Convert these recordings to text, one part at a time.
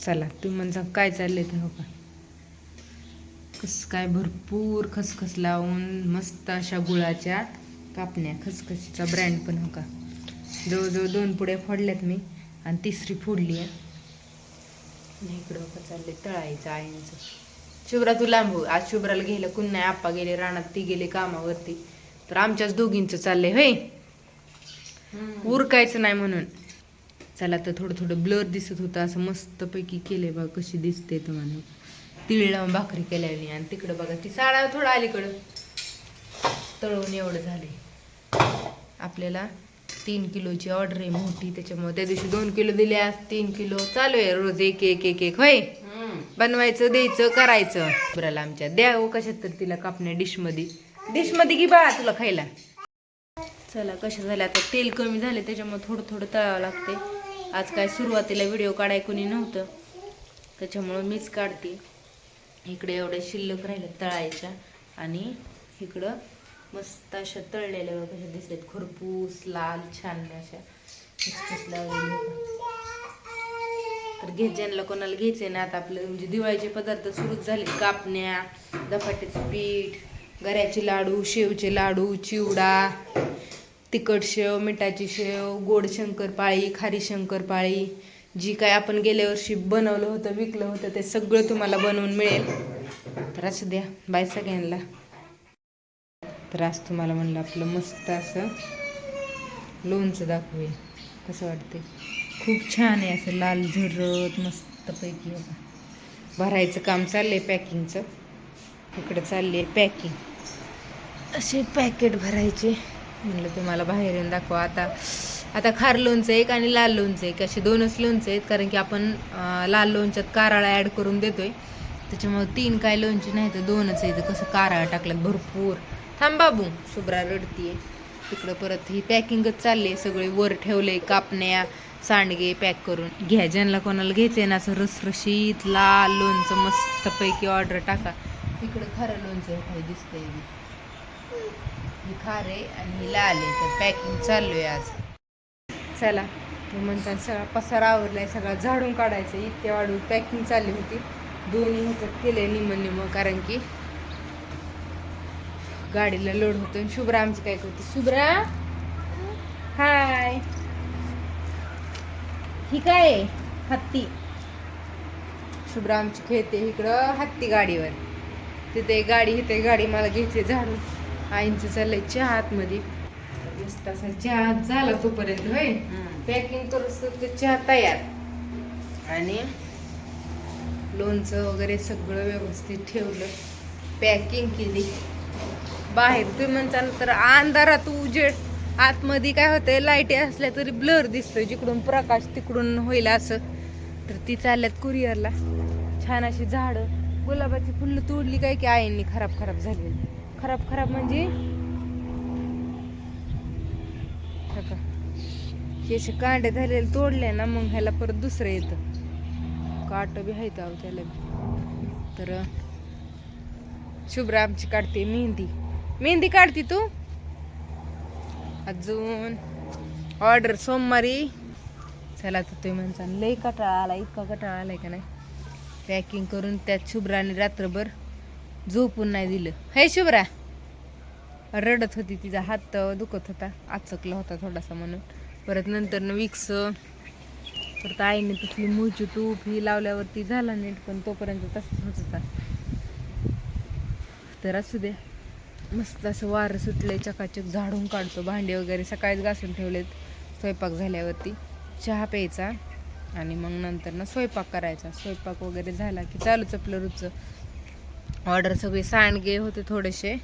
चला तुम्ही म्हणता काय चाललंय ते हो का कस काय भरपूर खसखस लावून मस्त अशा गुळाच्या कापण्या खसखसीचा ब्रँड पण हो का जवळजवळ दोन पुड्या फोडल्यात मी आणि तिसरी फोडली आहे. आणि इकडं हो का चाललंय तळायचं आईंचं. शुभ्रा तू लांब हो. आज शुभ्राला गेलं कुण नाही आप्पा गेले रानात ती गेले कामावरती. तर आमच्याच दोघींचं चाललंय होय? उरकायचं नाही म्हणून. चला तर थोडं थोडं ब्लर दिसत होतं असं मस्तपैकी केले बघा कशी दिसते तुम्हाला तिळ लावून भाकरी केल्याने आणि तिकडं बघा ती साडा थोडं अलीकडं. तळून एवढं झाले आपल्याला तीन किलोची ऑर्डर आहे मोठी त्याच्यामुळे त्या दिवशी दोन किलो दिले आज तीन किलो. चालू आहे रोज एक एक एक एक. होय? बनवायचं द्यायचं करायचं. बराला आमच्या द्या हो कशात तर तिला कापण्या डिशमध्ये. डिशमध्ये की बाळा तुला खायला. चला कशा झाल्या आता? तेल कमी झाले त्याच्यामुळे थोडं थोडं तळावं लागते आज काय सुरुवातीला व्हिडिओ काढाय कोणी नव्हतं. त्याच्यामुळं मीच काढते. इकडे एवढ्या शिल्लक राहिल्या तळायच्या आणि इकडं मस्त अशा तळलेल्या बघा कशा दिसतात खुरपूस लाल छान अशा. तर घे ज्यांना कोणाला घ्यायचे ना आता आपलं म्हणजे दिवाळीचे पदार्थ सुरूच झाले कापण्या धपाट्याचं पीठ गऱ्याचे लाडू शेवचे लाडू चिवडा. तिखट शेव मिठाची शेव गोड शंकरपाळी खारी शंकरपाळी जी काय आपण गेल्या वर्षी बनवलं होतं विकलं होतं ते सगळं तुम्हाला बनवून मिळेल. तर द्या बाय सगळ्यांना. तर आज तुम्हाला म्हणलं आपलं मस्त असं लोणचं दाखवूया. कसं वाटते खूप छान आहे असं लाल झरत मस्तपैकी बघा. भरायचं काम चाललंय पॅकिंगचं. इकडं चालली आहे पॅकिंग. असे पॅकेट भरायचे. म्हणलं तुम्हाला बाहेरून दाखवा. आता आता खार लोणचं एक आणि लाल लोणचं एक असे दोनच लोणचं आहेत कारण की आपण लाल लोणच्यात काराळा ॲड करून देतोय. त्याच्यामुळे तीन काय लोणचे नाही तर दोनच आहेत. कसं काराळा टाकलं भरपूर. थांब बाबू शुभ्रा रडतीये. तिकडं परत ही पॅकिंगच चालली आहे सगळे वर ठेवले कापण्या सांडगे पॅक करून. घ्या ज्यांना कोणाला घ्यायचंय ना असं रसरशीत लाल लोणचं मस्तपैकी ऑर्डर टाका. इकडं खरं लोणचं आहे काही दिसतंय ही खार आहे आणि हिला आले तर पॅकिंग चालू आहे आज. चला ते म्हणतात सगळा पसारा आवरलाय सगळा झाडून काढायचं इतक्या वाढून पॅकिंग चालली होती. दोन्ही ह्याच्यात केले निम निम कारण की गाडीला लोड होतो आणि शुभ्रा आमची काय करते? शुभ्रा! हाय ही काय आहे? हत्ती. शुभ्रा आमची खेळते इकडं हत्ती गाडीवर. तिथे गाडी इथे गाडी मला घ्यायची झाडून. आईंचं चाललंय चहा आतमध्ये. मस्त असा चहा झाला तोपर्यंत होय? पॅकिंग करून ते चहा तयार. आणि? लोणचं वगैरे सगळं व्यवस्थित ठेवलं. पॅकिंग केली. बाहेर तुम्ही म्हणता तर अंधारात उजेड. आतमध्ये काय होतंय लाईटी असल्या तरी ब्लर दिसतोय. जिकडून प्रकाश तिकडून होईल असं. तर ती चालल्यात कुरिअरला छान अशी झाडं. गुलाबाची फुलं तोडली काय की आईंनी खराब खराब झालेली. खराब खराब म्हणजे? याचे कांडे झालेले तोडले ना मग ह्याला परत दुसरं येतं. काट बी आहे अहो त्याला तर शुभ्रा आमची काढते मेहंदी. मेहंदी काढते तू? अजून ऑर्डर सोमवारी. चला तर तुम्ही म्हणता लई कटाळा आला इतका कटाळा आलाय का नाही? पॅकिंग करून त्यात शुभ्राने रात्रभर झोपून नाही दिलं. हे शुभ्रा. रडत होती तिचा हात दुखत होता. आचकला होता थोडासा म्हणून. परत नंतर विक्स परत आईने तिथली मूळची तूप ही लावल्यावरती झाला नीट पण तोपर्यंत तसंच होत होता. तर असू द्या मस्त असं वारं सुटलंय चकाचक झाडून काढतो भांडे वगैरे सकाळीच घासून ठेवलेत स्वयंपाक झाल्यावरती. चहा प्यायचा आणि मग नंतर ना स्वयंपाक करायचा. स्वयंपाक वगैरे झाला की चालूच आपलं रोजचं ऑर्डर सगळे सांडगे होते थोडेसे.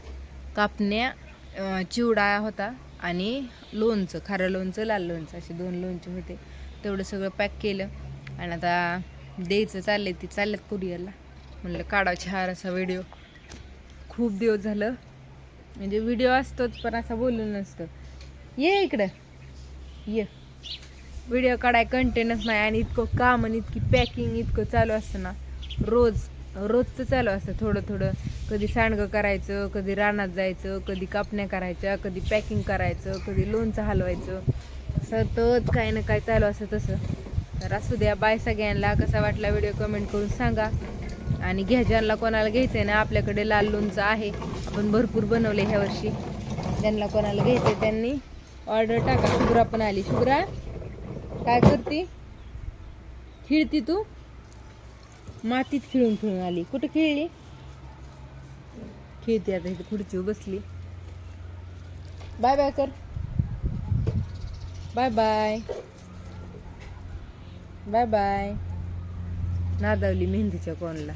कापण्या चिवडा होता आणि लोणचं खारं लोणचं लाल लोणचं असे दोन लोणचे होते. तेवढं सगळं पॅक केलं आणि आता द्यायचं चालले ती चालल्यात कुरिअरला म्हणलं काढा छान असा व्हिडिओ खूप दिवस झालं. म्हणजे व्हिडिओ असतोच पण असा बोलून नसतं. ये इकडं. ये. व्हिडिओ काढाय कंटेनच नाही आणि इतकं काम आणि इतकी पॅकिंग इतकं चालू असतं ना. रोज. रोजचं चालू असतं थोडं थोडं. कधी सांडगं करायचं कधी रानात जायचं कधी कापण्या करायच्या कधी पॅकिंग करायचं कधी लोणचं हलवायचं. सतत काही ना काय चालू असतं तसं. तर असू द्या बाय सगळ्यांना. कसा वाटला व्हिडिओ कमेंट करून सांगा. आणि घ्या ज्यांना कोणाला घ्यायचं आहे ना आपल्याकडे लाल लोणचं आहे. आपण भरपूर बनवले ह्या वर्षी. ज्यांना कोणाला घ्यायचं आहे त्यांनी ऑर्डर टाका. शुभ्रा पण आली. शुभ्रा काय करते? खिळती तू? मातीत खेळून खेळून आली. कुठं खेळली? खेळते आता इथे खुर्चीवर बसली. बाय बाय कर बाय बाय बाय बाय नादावली मेहंदीच्या कोणला.